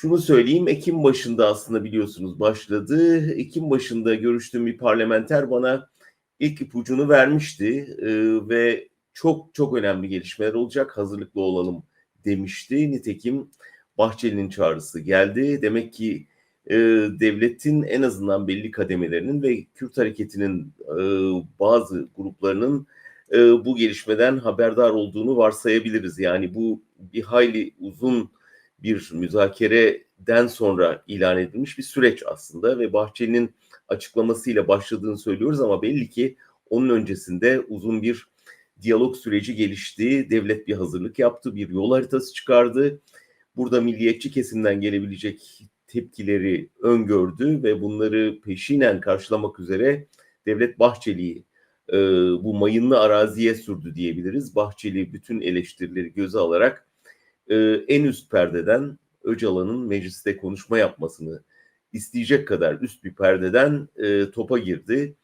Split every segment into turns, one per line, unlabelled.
Şunu söyleyeyim, Ekim başında aslında biliyorsunuz başladı. Ekim başında görüştüğüm bir parlamenter bana ilk ipucunu vermişti e, ve çok çok önemli gelişmeler olacak, hazırlıklı olalım demişti. Nitekim Bahçeli'nin çağrısı geldi. Demek ki e, devletin en azından belli kademelerinin ve Kürt hareketinin e, bazı gruplarının e, bu gelişmeden haberdar olduğunu varsayabiliriz. Yani bu bir hayli uzun bir müzakereden sonra ilan edilmiş bir süreç aslında ve Bahçeli'nin açıklamasıyla başladığını söylüyoruz ama belli ki onun öncesinde uzun bir diyalog süreci gelişti. Devlet bir hazırlık yaptı, bir yol haritası çıkardı. Burada milliyetçi kesimden gelebilecek tepkileri öngördü ve bunları peşinen karşılamak üzere Devlet Bahçeli'yi e, bu mayınlı araziye sürdü diyebiliriz. Bahçeli bütün eleştirileri göze alarak e, en üst perdeden Öcalan'ın mecliste konuşma yapmasını isteyecek kadar üst bir perdeden e, topa girdi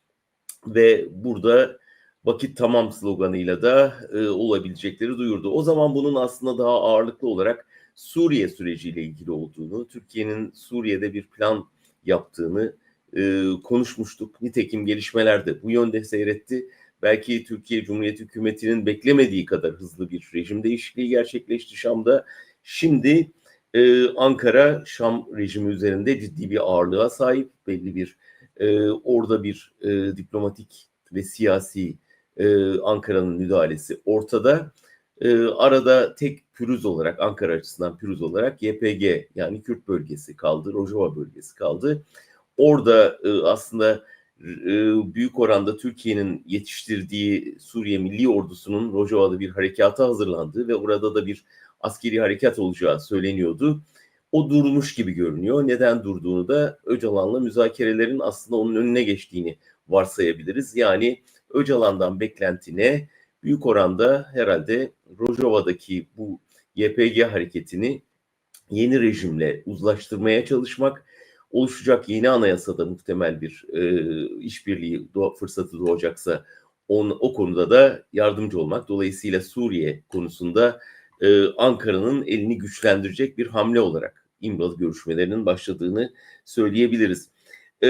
ve burada vakit tamam sloganıyla da e, olabilecekleri duyurdu. O zaman bunun aslında daha ağırlıklı olarak Suriye süreciyle ilgili olduğunu, Türkiye'nin Suriye'de bir plan yaptığını e, konuşmuştuk. Nitekim gelişmeler de bu yönde seyretti. Belki Türkiye Cumhuriyeti hükümetinin beklemediği kadar hızlı bir rejim değişikliği gerçekleşti Şam'da. Şimdi e, Ankara Şam rejimi üzerinde ciddi bir ağırlığa sahip. Belli bir e, orada bir e, diplomatik ve siyasi e, Ankara'nın müdahalesi ortada. E, arada tek pürüz olarak Ankara açısından pürüz olarak YPG yani Kürt bölgesi kaldı, Rojava bölgesi kaldı. Orada e, aslında büyük oranda Türkiye'nin yetiştirdiği Suriye Milli Ordusu'nun Rojava'da bir harekata hazırlandığı ve orada da bir askeri harekat olacağı söyleniyordu. O durmuş gibi görünüyor. Neden durduğunu da Öcalan'la müzakerelerin aslında onun önüne geçtiğini varsayabiliriz. Yani Öcalan'dan beklenti ne? Büyük oranda herhalde Rojava'daki bu YPG hareketini yeni rejimle uzlaştırmaya çalışmak, oluşacak yeni anayasada muhtemel bir e, işbirliği fırsatı doğacaksa on, o konuda da yardımcı olmak. Dolayısıyla Suriye konusunda e, Ankara'nın elini güçlendirecek bir hamle olarak İmralı görüşmelerinin başladığını söyleyebiliriz. E,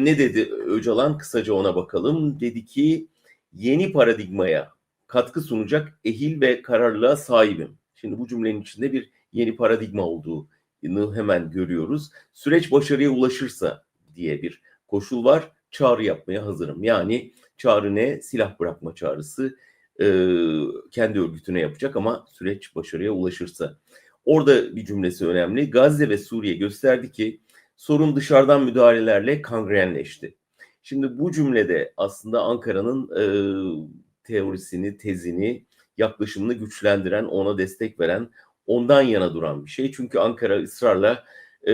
ne dedi Öcalan? Kısaca ona bakalım. Dedi ki yeni paradigmaya katkı sunacak ehil ve kararlılığa sahibim. Şimdi bu cümlenin içinde bir yeni paradigma olduğunu hemen görüyoruz. Süreç başarıya ulaşırsa diye bir koşul var. Çağrı yapmaya hazırım. Yani çağrı ne? Silah bırakma çağrısı e, kendi örgütüne yapacak ama süreç başarıya ulaşırsa. Orada bir cümlesi önemli. Gazze ve Suriye gösterdi ki sorun dışarıdan müdahalelerle kangrenleşti. Şimdi bu cümlede aslında Ankara'nın e, teorisini, tezini, yaklaşımını güçlendiren, ona destek veren, ondan yana duran bir şey. Çünkü Ankara ısrarla e,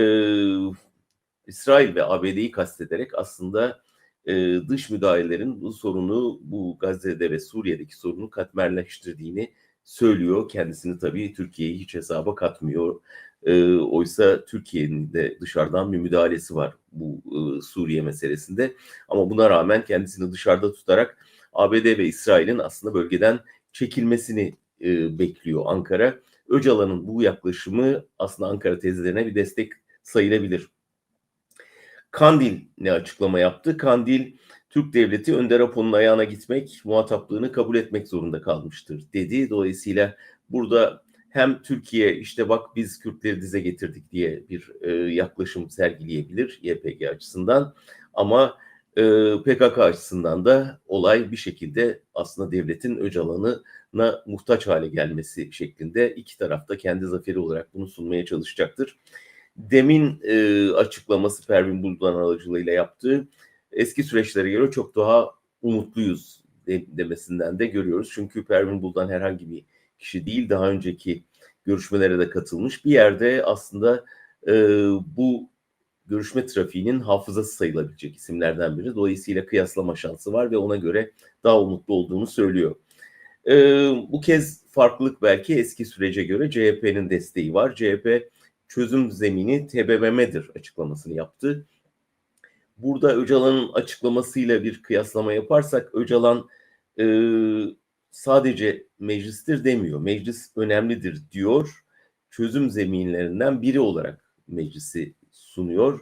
İsrail ve ABD'yi kastederek aslında e, dış müdahalelerin bu sorunu, bu Gazze'de ve Suriye'deki sorunu katmerleştirdiğini söylüyor. Kendisini tabii Türkiye'yi hiç hesaba katmıyor. E, oysa Türkiye'nin de dışarıdan bir müdahalesi var bu e, Suriye meselesinde. Ama buna rağmen kendisini dışarıda tutarak ABD ve İsrail'in aslında bölgeden çekilmesini e, bekliyor Ankara. Öcalan'ın bu yaklaşımı aslında Ankara tezlerine bir destek sayılabilir. Kandil ne açıklama yaptı? Kandil Türk devleti Önder Apo'nun ayağına gitmek, muhataplığını kabul etmek zorunda kalmıştır dedi. Dolayısıyla burada hem Türkiye işte bak biz Kürtleri dize getirdik diye bir e, yaklaşım sergileyebilir YPG açısından ama e, PKK açısından da olay bir şekilde aslında devletin Öcalan'ına muhtaç hale gelmesi şeklinde iki tarafta kendi zaferi olarak bunu sunmaya çalışacaktır. Demin e, açıklaması Pervin Buldan aracılığıyla yaptığı eski süreçlere göre çok daha umutluyuz de, demesinden de görüyoruz. Çünkü Pervin Buldan herhangi bir kişi değil daha önceki görüşmelere de katılmış bir yerde aslında e, bu görüşme trafiğinin hafızası sayılabilecek isimlerden biri. Dolayısıyla kıyaslama şansı var ve ona göre daha umutlu olduğunu söylüyor. E, bu kez farklılık belki eski sürece göre CHP'nin desteği var. CHP çözüm zemini TBMM'dir açıklamasını yaptı. Burada Öcalan'ın açıklamasıyla bir kıyaslama yaparsak Öcalan e, sadece meclistir demiyor. Meclis önemlidir diyor. Çözüm zeminlerinden biri olarak Meclisi sunuyor.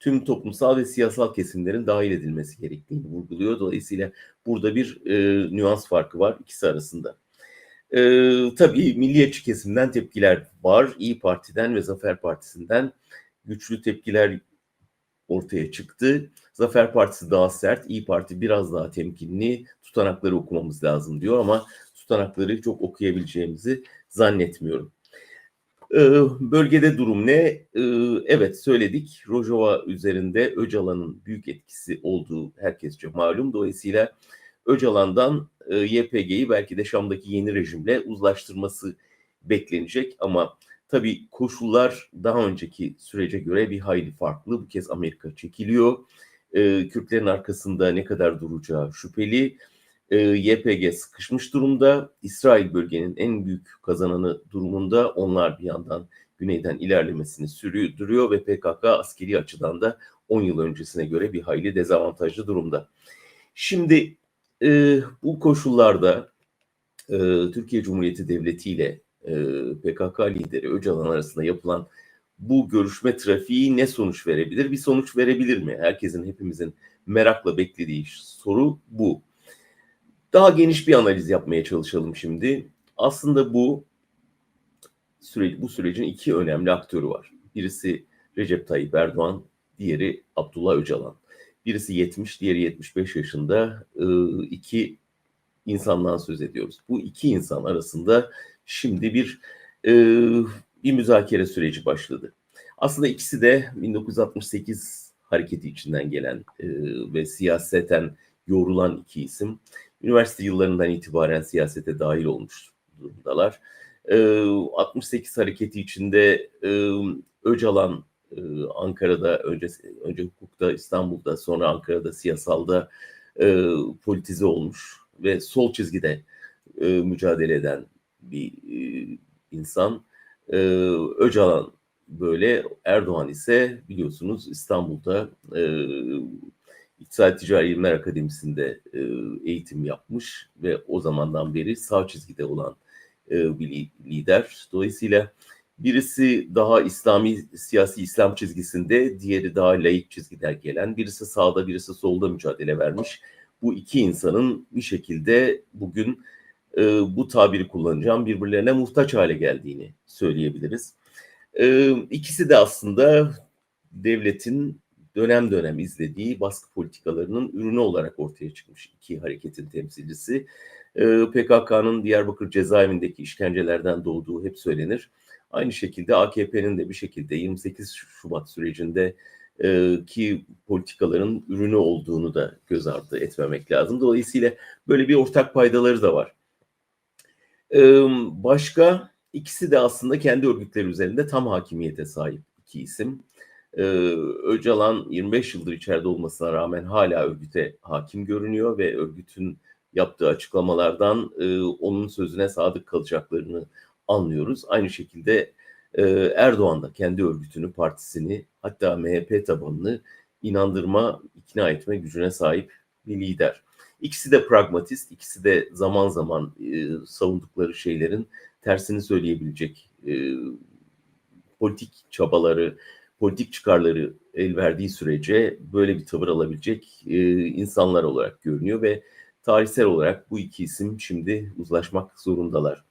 Tüm toplumsal ve siyasal kesimlerin dahil edilmesi gerektiğini vurguluyor. Dolayısıyla burada bir e, nüans farkı var ikisi arasında. E, tabii milliyetçi kesimden tepkiler var. İyi Parti'den ve Zafer Partisi'nden güçlü tepkiler ortaya çıktı. Zafer Partisi daha sert, İyi Parti biraz daha temkinli, tutanakları okumamız lazım diyor ama tutanakları çok okuyabileceğimizi zannetmiyorum. Ee, bölgede durum ne? Ee, evet söyledik. Rojava üzerinde Öcalan'ın büyük etkisi olduğu herkesçe malum. Dolayısıyla Öcalan'dan e, YPG'yi belki de Şam'daki yeni rejimle uzlaştırması beklenecek ama tabii koşullar daha önceki sürece göre bir hayli farklı. Bu kez Amerika çekiliyor. Ee, Kürtlerin arkasında ne kadar duracağı şüpheli. Ee, YPG sıkışmış durumda. İsrail bölgenin en büyük kazananı durumunda. Onlar bir yandan güneyden ilerlemesini sürdürüyor ve PKK askeri açıdan da 10 yıl öncesine göre bir hayli dezavantajlı durumda. Şimdi e, bu koşullarda e, Türkiye Cumhuriyeti Devleti ile e, PKK lideri Öcalan arasında yapılan bu görüşme trafiği ne sonuç verebilir? Bir sonuç verebilir mi? Herkesin, hepimizin merakla beklediği soru bu. Daha geniş bir analiz yapmaya çalışalım şimdi. Aslında bu süreç, bu sürecin iki önemli aktörü var. Birisi Recep Tayyip Erdoğan, diğeri Abdullah Öcalan. Birisi 70, diğeri 75 yaşında iki insandan söz ediyoruz. Bu iki insan arasında şimdi bir bir müzakere süreci başladı. Aslında ikisi de 1968 hareketi içinden gelen ve siyaseten yorulan iki isim üniversite yıllarından itibaren siyasete dahil olmuş durumdalar. E, ee, 68 hareketi içinde e, Öcalan e, Ankara'da önce önce hukukta İstanbul'da sonra Ankara'da siyasalda e, politize olmuş ve sol çizgide e, mücadele eden bir e, insan. E, Öcalan böyle Erdoğan ise biliyorsunuz İstanbul'da e, İktisadi Ticari İlimler Akademisi'nde e, eğitim yapmış ve o zamandan beri sağ çizgide olan e, bir lider. Dolayısıyla birisi daha İslami siyasi İslam çizgisinde, diğeri daha laik çizgiden gelen, birisi sağda, birisi solda mücadele vermiş. Bu iki insanın bir şekilde bugün e, bu tabiri kullanacağım birbirlerine muhtaç hale geldiğini söyleyebiliriz. E, ikisi de aslında devletin dönem dönem izlediği baskı politikalarının ürünü olarak ortaya çıkmış iki hareketin temsilcisi. Ee, PKK'nın Diyarbakır cezaevindeki işkencelerden doğduğu hep söylenir. Aynı şekilde AKP'nin de bir şekilde 28 Şubat sürecinde e, ki politikaların ürünü olduğunu da göz ardı etmemek lazım. Dolayısıyla böyle bir ortak paydaları da var. Ee, başka ikisi de aslında kendi örgütleri üzerinde tam hakimiyete sahip iki isim. Ee, Öcalan 25 yıldır içeride olmasına rağmen hala örgüte hakim görünüyor ve örgütün yaptığı açıklamalardan e, onun sözüne sadık kalacaklarını anlıyoruz. Aynı şekilde e, Erdoğan da kendi örgütünü, partisini hatta MHP tabanını inandırma, ikna etme gücüne sahip bir lider. İkisi de pragmatist, ikisi de zaman zaman e, savundukları şeylerin tersini söyleyebilecek e, politik çabaları, politik çıkarları el verdiği sürece böyle bir tavır alabilecek e, insanlar olarak görünüyor ve tarihsel olarak bu iki isim şimdi uzlaşmak zorundalar.